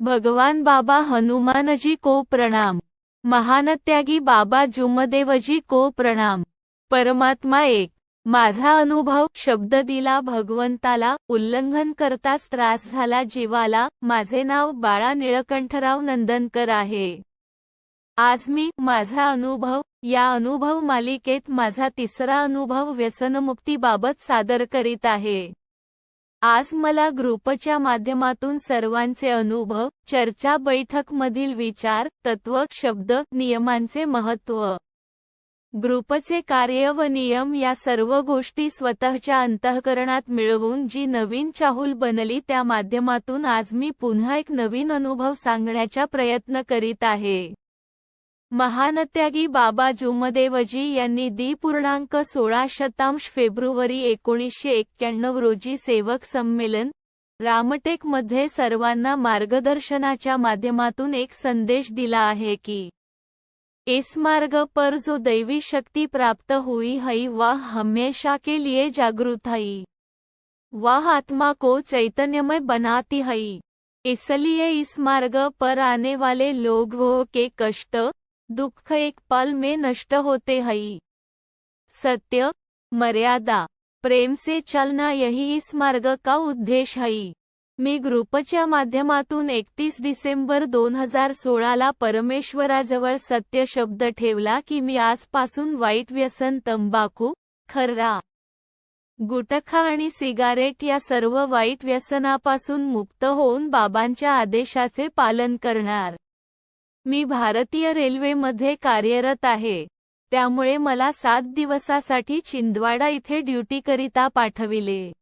भगवान बाबा हनुमानजी को प्रणाम. महानत्यागी बाबा जुमदेवजी को प्रणाम. परमात्मा एक. माझा अनुभव शब्द दिला भगवंताला उल्लंघन करताच त्रास झाला जीवाला. माझे नाव बाळा निळकंठराव नंदनकर आहे. आज मी माझा अनुभव या अनुभव मालिकेत माझा तिसरा अनुभव व्यसनमुक्तीबाबत सादर करीत आहे. आज मला ग्रुपच्या माध्यमातून सर्वांचे अनुभव चर्चा बैठक मधील विचार तत्व शब्द नियमांचे महत्त्व ग्रुपचे कार्य व नियम या सर्व गोष्टी स्वतःच्या अंतःकरणात मिळवून जी नवीन चाहूल बनली त्या माध्यमातून आज मी पुन्हा एक नवीन अनुभव सांगण्याचा प्रयत्न करीत आहे. महानत्यागी बाबा जुमदेवजी यांनी दी पूर्णांक सोळा शतांश फेब्रुवारी एकोणीसशे एक्क्याण्णव रोजी सेवक संमेलन रामटेकमध्ये सर्वांना मार्गदर्शनाच्या माध्यमातून एक संदेश दिला आहे की इस मार्ग पर जो दैवी शक्ति प्राप्त हुई है वह हमेशा के लिए जागृत है। वह आत्मा को चैतन्यमय बनाती है। इसलिए इस मार्ग पर आने वाले लोगों के कष्ट दुःख एक पल में नष्ट होते हई सत्य मर्यादा प्रेम से चलना यही इस मार्ग का उद्देश हई मी ग्रुपच्या माध्यमातून एकतीस डिसेंबर दोन हजार सोळाला परमेश्वराजवळ सत्य शब्द ठेवला की मी आजपासून वाईट व्यसन तंबाखू खर्रा गुटखा आणि सिगारेट या सर्व वाईट व्यसनापासून मुक्त होऊन बाबांच्या आदेशाचे पालन करणार. मी भारतीय रेल्वेमध्ये कार्यरत आहे. त्यामुळे मला सात दिवसासाठी छिंदवाडा इथे ड्युटीकरिता पाठविले.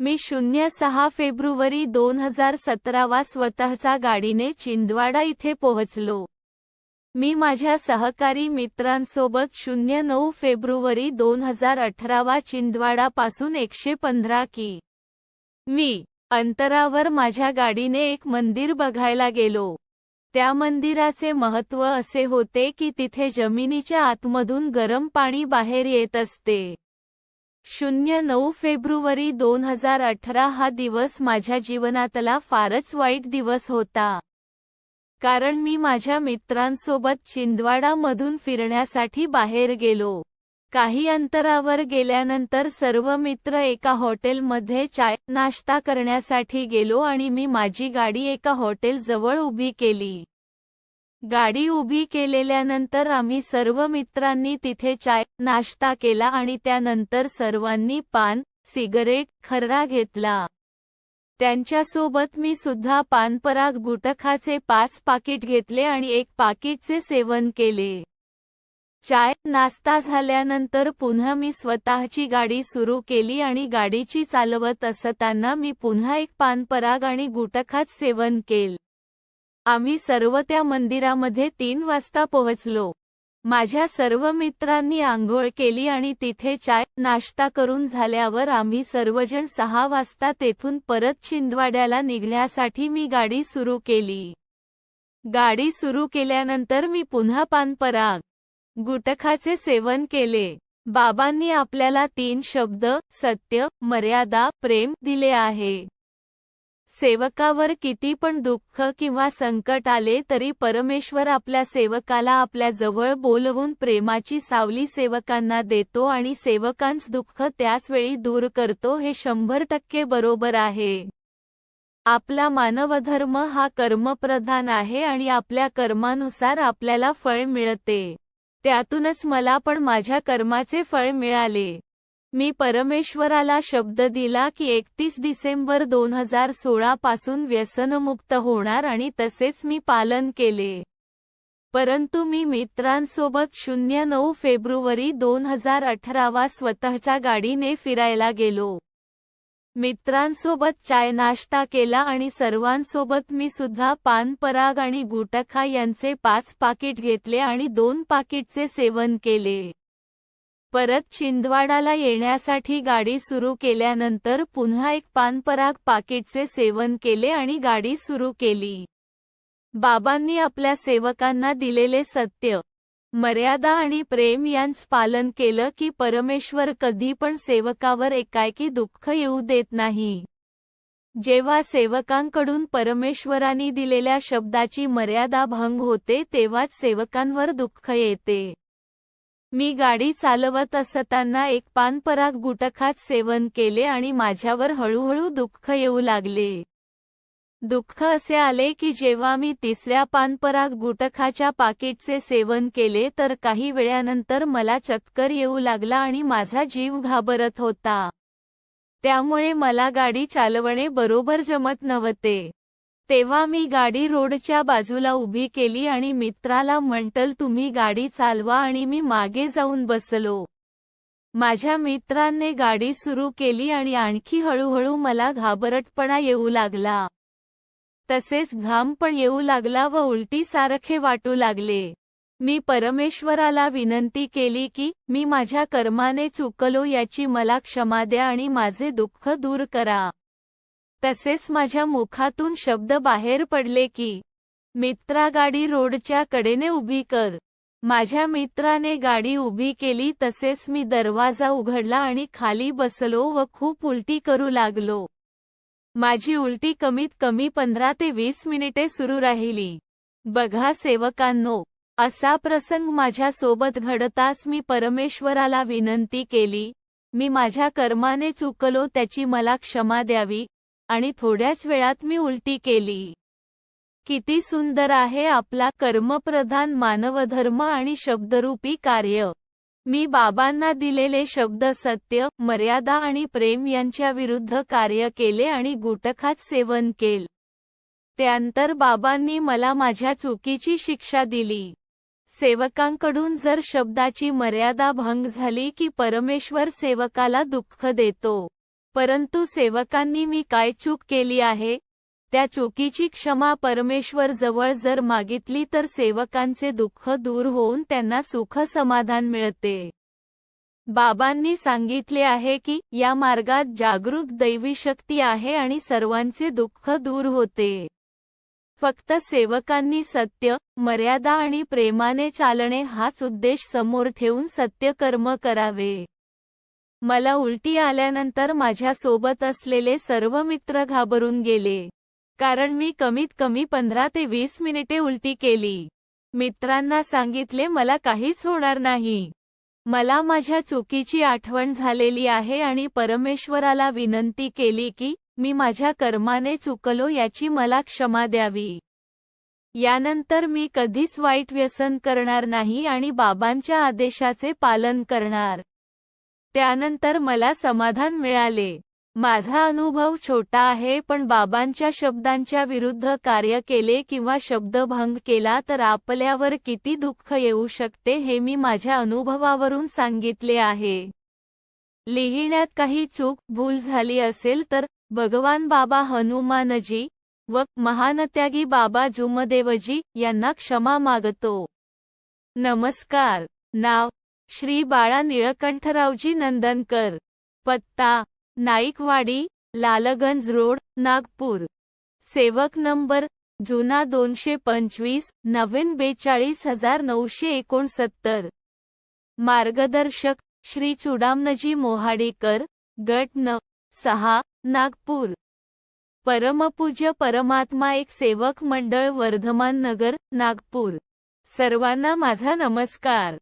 मी शून्य सहा फेब्रुवारी दोन हजार सतरावा स्वतःचा गाडीने छिंदवाडा इथे पोहोचलो. मी माझ्या सहकारी मित्रांसोबत शून्य नऊ फेब्रुवारी दोन हजार अठरावा छिंदवाडा पासून एकशे पंधरा की. मी अंतरावर माझ्या गाडीने एक मंदिर बघायला गेलो. त्या मंदिराचे महत्त्व असे होते की तिथे जमिनीच्या आतमधून गरम पाणी बाहेर येत असते. शून्य नऊ फेब्रुवारी दोन हजार अठरा हा दिवस माझ्या जीवनातला फारच वाईट दिवस होता. कारण मी माझ्या मित्रांसोबत चिंदवाडामधून फिरण्यासाठी बाहेर गेलो. काही अंतरावर गेल्यानंतर सर्व मित्र एका हॉटेलमध्ये चाय नाश्ता करण्यासाठी गेलो आणि मी माझी गाडी एका हॉटेलजवळ उभी केली. गाडी उभी केलेल्यानंतर आम्ही सर्व मित्रांनी तिथे चाय नाश्ता केला आणि त्यानंतर सर्वांनी पान सिगरेट खर्रा घेतला. त्यांच्यासोबत मी सुद्धा पानपराग गुटखाचे पाच पाकिट घेतले आणि एक पाकिटचे सेवन केले. चाय नाश्ता झाल्यानंतर पुन्हा मी स्वतःची गाडी सुरू केली आणि गाडीची चालवत असताना मी पुन्हा एक पानपराग आणि गुटखात सेवन केल. आम्ही सर्व त्या मंदिरामध्ये तीन वाजता पोहोचलो. माझ्या सर्व मित्रांनी आंघोळ केली आणि तिथे चाय नाश्ता करून झाल्यावर आम्ही सर्वजण सहा वाजता तेथून परत छिंदवाड्याला निघण्यासाठी मी गाडी सुरू केली. गाडी सुरू केल्यानंतर मी पुन्हा पानपराग गुटखाचे सेवन केले. बाबांनी आपल्याला तीन शब्द सत्य मर्यादा प्रेम दिले आहे. सेवकावर किती पण दुःख किंवा संकट आले तरी परमेश्वर आपल्या सेवकाला आपल्या जवळ बोलवून प्रेमाची सावली सेवकांना देतो आणि सेवकांच दुःख त्याच वेळी दूर करतो हे शंभर टक्के बरोबर आहे. आपला मानवधर्म हा कर्मप्रधान आहे आणि आपल्या कर्मानुसार आपल्याला फळ मिळते. त्यातूनच मला पण माझ्या कर्माचे फळ मिळाले. मी परमेश्वराला शब्द दिला की एकतीस डिसेंबर दोन हजार सोळा पासून व्यसनमुक्त होणार आणि तसेच मी पालन केले. परंतु मी मित्रांसोबत शून्य नऊ फेब्रुवारी दोन हजार अठरावा स्वतःच्या गाडीने फिरायला गेलो. मित्रांसोबत चाय नाश्ता केला आणि सर्वांसोबत मी सुद्धा पानपराग आणि गुटखा यांचे पाच पाकिट घेतले आणि दोन पाकिटचे सेवन केले. परत छिंदवाडाला येण्यासाठी गाडी सुरू केल्यानंतर पुन्हा एक पानपराग पाकिटचे सेवन केले आणि गाडी सुरू केली. बाबांनी आपल्या सेवकांना दिलेले सत्य मर्यादा आणि प्रेम यांच पालन केलं की परमेश्वर कधी पण सेवकावर एकाएकी दुःख येऊ देत नाही. जेव्हा सेवकांकडून परमेश्वरानी दिलेल्या शब्दाची मर्यादा भंग होते तेव्हाच सेवकांवर दुःख येते. मी गाडी चालवत असताना एक पानपराग गुटखात सेवन केले आणि माझ्यावर हळूहळू दुःख येऊ लागले. दुःख असे आले की जेव्हा मी तिसऱ्या पानपराग गुटखाच्या पाकिटचे सेवन केले तर काही वेळानंतर मला चक्कर येऊ लागला आणि माझा जीव घाबरत होता. त्यामुळे मला गाडी चालवणे बरोबर जमत नव्हते. तेव्हा मी गाडी रोडच्या बाजूला उभी केली आणि मित्राला म्हंटल तुम्ही गाडी चालवा आणि मी मागे जाऊन बसलो. माझ्या मित्रांनी गाडी सुरू केली आणि आणखी हळूहळू मला घाबरटपणा येऊ लागला. तसेच घाम पण येऊ लागला व उलटी सारखे वाटू लागले. मी परमेश्वराला विनंती केली की मी माझ्या कर्माने चुकलो याची मला क्षमा द्या आणि माझे दुःख दूर करा. तसेच माझ्या मुखातून शब्द बाहेर पडले की मित्रा गाडी रोडच्या कडेने उभी कर. माझ्या मित्राने गाडी उभी केली तसेच मी दरवाजा उघडला आणि खाली बसलो व खूप उलटी करू लागलो. माझी उलटी कमीत कमी पंधरा ते वीस मिनिटे सुरू राहिली. बघा सेवकांनो असा प्रसंग माझ्या सोबत घडताच मी परमेश्वराला विनंती केली. मी माझ्या कर्माने चुकलो त्याची मला क्षमा द्यावी आणि थोड्याच वेळात मी उलटी केली. किती सुंदर आहे आपला कर्मप्रधान मानवधर्म आणि शब्दरूपी कार्य. मी बाबांना दिलेले शब्द सत्य मर्यादा आणि प्रेम यांच्या विरुद्ध कार्य केले आणि गुटखात सेवन केल. त्यानंतर बाबांनी मला माझ्या चुकीची शिक्षा दिली. सेवकांकडून जर शब्दाची मर्यादा भंग झाली की परमेश्वर सेवकाला दुःख देतो. परंतु सेवकांनी मी काय चूक केली आहे? त्या चुकीची क्षमा परमेश्वर जवळ जर मागितली तर सेवकांचे दुःख दूर होऊन त्यांना सुख समाधान मिळते. बाबांनी सांगितले आहे की या मार्गात जागृत दैवी शक्ती आहे आणि सर्वांचे दुःख दूर होते. फक्त सेवकांनी सत्य मर्यादा आणि प्रेमाने चालणे हाच उद्देश समोर ठेवून सत्यकर्म करावे. मला उलटी आल्यानंतर माझ्यासोबत असलेले सर्व मित्र घाबरून गेले. कारण मी कमीत कमी पंधरा ते वीस मिनिटे उलटी केली. मित्रांना सांगितले मला काहीच होणार नाही. मला माझ्या चुकीची आठवण झालेली आहे आणि परमेश्वराला विनंती केली की मी माझ्या कर्माने चुकलो याची मला क्षमा द्यावी. यानंतर मी कधीच वाईट व्यसन करणार नाही आणि बाबांच्या आदेशाचे पालन करणार. त्यानंतर मला समाधान मिळाले. माझा अनुभव छोटा आहे पण बाबांच्या शब्दांच्या विरुद्ध कार्य केले किंवा शब्दभंग केला तर आपल्यावर किती दुःख येऊ शकते हे मी माझ्या अनुभवावरून सांगितले आहे. लिहिण्यात काही चूक भूल झाली असेल तर भगवान बाबा हनुमानजी व महानत्यागी बाबा जुमदेवजी यांना क्षमा मागतो. नमस्कार. नाव श्री बाळा निळकंठरावजी नंदनकर. पत्ता नाईकवाडी लालगंज रोड नागपूर. सेवक नंबर जुना दोनशे पंचवीस नवीन बेचाळीस हजार नऊशे एकोणसत्तर. मार्गदर्शक श्री चुडामनजी मोहाडीकर गट न सहा नागपूर. परमपूज्य परमात्मा एक सेवक मंडळ वर्धमान नगर नागपूर. सर्वांना माझा नमस्कार.